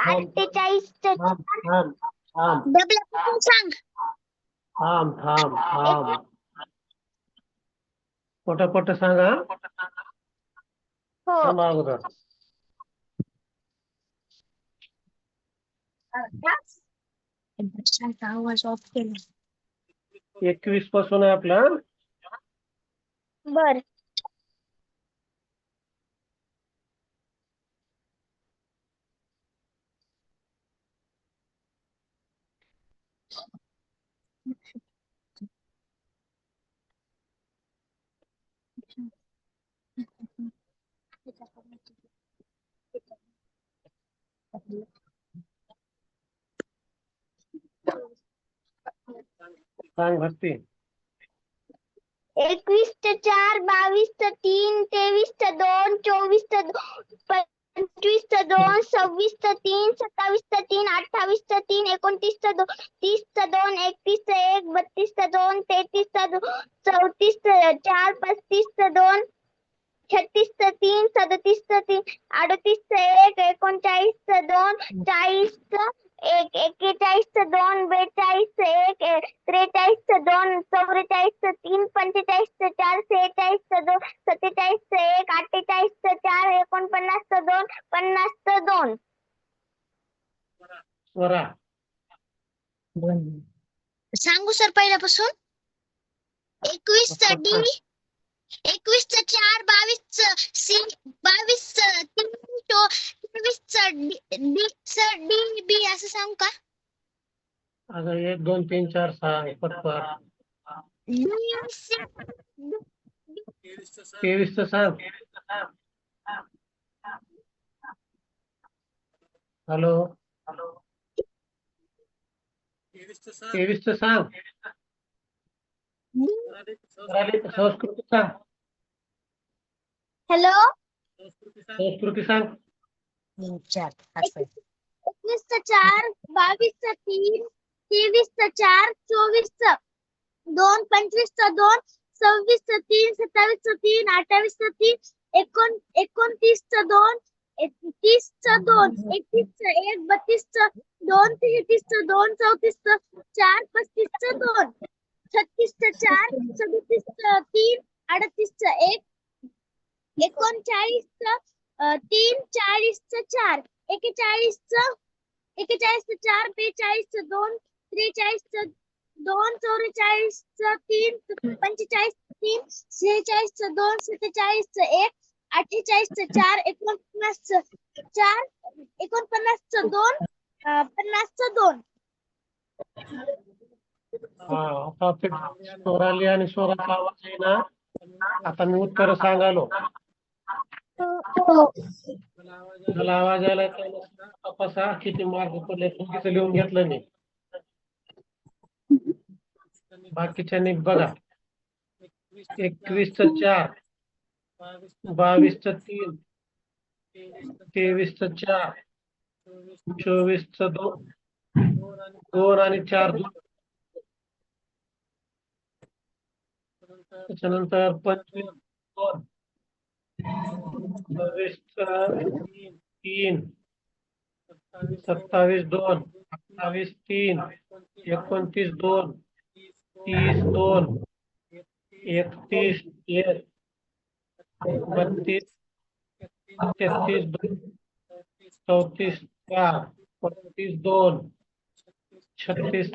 अठ्ठेचाळीस थांब. थांब सांग. थांब थांब थांब. पट पट सांगा. हो. अगोदर. एकवीसपासून आहे आपला. बर. सांग भक्ती. एकवीसचं चार ते तीन तेवीसचं दोन चोवीस दोन पंचवीस च दोन सव्वीस च तीन सत्तावीस च तीन अठ्ठावीस च तीन एकोणतीस च दोन तीस च दोन एकतीसचं एक बत्तीस च दोन तेहतीसचं दोन चौतीसचं चार पस्तीसचं दोन छत्तीस छत्तीसचं तीन सदतीस तर तीन अडतीस अडतीसचं एक एकोणचाळीस च दोन चाळीस च एक एक्केचाळीसचं दोन बेचाळीसचं एक त्रेचाळीसचं दोन चौवेचाळीसचं तीन पंचेचाळीसचं चार सेहेचाळीसचं दोन सत्तेचाळीसचं एक अठ्ठेचाळीसचं चार एकोणपन्नासचं दोन पन्नासचं दोन. स्वरा. सांगू सर पहिल्यापासून? एकवीसचं डी एकवीसचं चार बावीसचं सी बावीसचं तीन डी बी असं सांगू का? अगं एक दोन तीन चार सहा पटपट तेवीसचं सांग. हॅलो? तेवीसचं सांग. संस्कृती सांग. हॅलो? संस्कृती सांग. एकवीसचं चार बावीसचं तीन तेवीसचं चार चोवीसचं दोन पंचवीसचं दोन सव्वीसचं तीन सत्तावीसचं तीन अठ्ठावीसचं तीन एकोण एकोणतीसचं दोन तीस दोन एकतीसचं एक बत्तीसचं दोन तेहतीसचं दोन चौतीसचं चार पस्तीसचं दोन छत्तीसचं चार सदतीसचं तीन अडतीसचं एक एकोणचाळीस तीन चाळीसचं चार. एकेचाळीसचं एकेचाळीसचं चार बेचाळीसचं दोन त्रेचाळीसचं दोन चौवेचाळीसचं तीन पंचेचाळीस तीन शेहेचाळीसचं दोन सत्तेचाळीसचं एक अठ्ठेचाळीसचं चार एकोणपन्नासचं चार एकोणपन्नासचं दोन पन्नास पन्नासचं दोन. आता ते आणि स्वराचा आवाज आहे ना. आता मी उत्तर सांगालो मला आवाज आला तपासा किती मार्क पडले चुकीचं लिहून घेतलं मी. बाकीच्यांनी बघा. एकवीसचं चार. बावीसचं तीन. तेवीसचं चार. चोवीसचं दोन. दोन आणि चार दोन. त्याच्यानंतर पंचवीस दोन. चार तीन सत्तावीस दोन अठ्ठावीस तीन एकोणतीस दोन तीस दोन एकतीस एक बत्तीस तेहतीस दोन चौतीस चार पस्तीस दोन छत्तीस